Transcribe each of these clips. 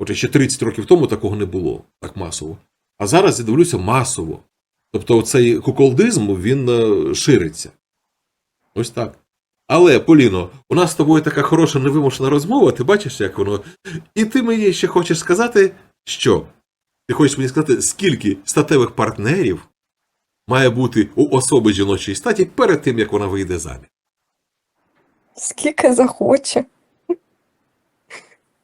Хоча ще 30 років тому такого не було так масово. А зараз я дивлюся масово. Тобто цей куколдизм він е, шириться. Ось так. Але, Поліно, у нас з тобою така хороша невимушена розмова, ти бачиш, як воно. І ти мені ще хочеш сказати, що? Ти хочеш мені сказати, скільки статевих партнерів має бути у особи жіночої статі перед тим, як вона вийде заміж? Скільки захоче.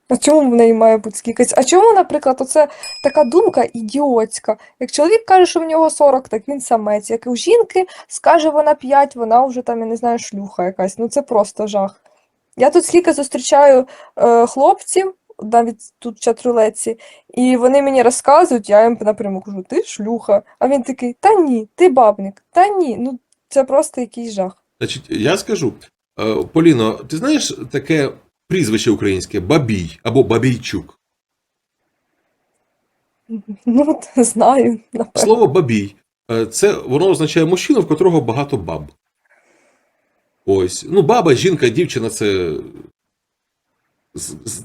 А чому в неї має бути скільки? А чому, наприклад, оце така думка ідіотська? Як чоловік каже, що в нього 40, так він самець. Як у жінки скаже вона 5, вона вже там, я не знаю, шлюха якась. Ну це просто жах. Я тут скільки зустрічаю е, хлопців, навіть тут в чатрулеці, і вони мені розказують, я їм напряму кажу, ти шлюха. А він такий, та ні, ти бабник, та ні. Ну це просто якийсь жах. Значить, я скажу, е, Поліно, ти знаєш таке прізвище українське Бабій або Бабійчук? Ну, знаю, напевно. Слово бабій е, це воно означає мужчину, в котрого багато баб. Ось. Ну, баба, жінка, дівчина це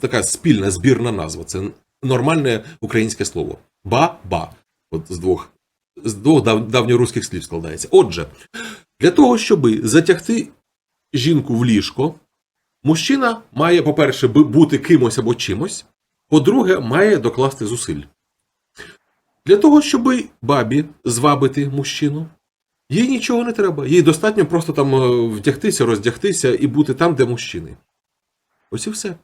така спільна збірна назва. Це нормальне українське слово. Ба-ба. От з двох, з двох дав, давньоруських слів складається. Отже, для того, щоб затягти жінку в ліжко, мужчина має, по-перше, бути кимось або чимось, по-друге, має докласти зусиль. Для того, щоб бабі звабити мужчину, їй нічого не треба. Їй достатньо просто там е, вдягтися, роздягтися і бути там, де мужчини. Ось і все.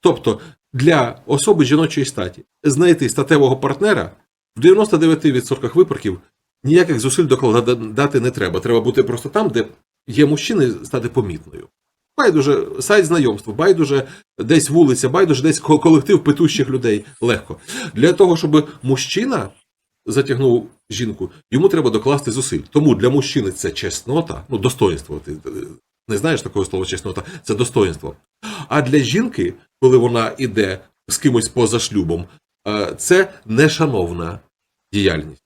Тобто, для особи жіночої статі знайти статевого партнера в 99% випадків ніяких зусиль докладати не треба. Треба бути просто там, де є мужчини, стати помітною. Байдуже сайт знайомства, байдуже десь вулиця, байдуже десь колектив питущих людей легко. Для того, щоб мужчина затягнув жінку, йому треба докласти зусиль. Тому для мужчини це чеснота, ну, достоинство. Ти е, не знаєш такого слова чеснота, це достоинство. А для жінки, коли вона іде з кимось поза шлюбом, е, це нешановна діяльність.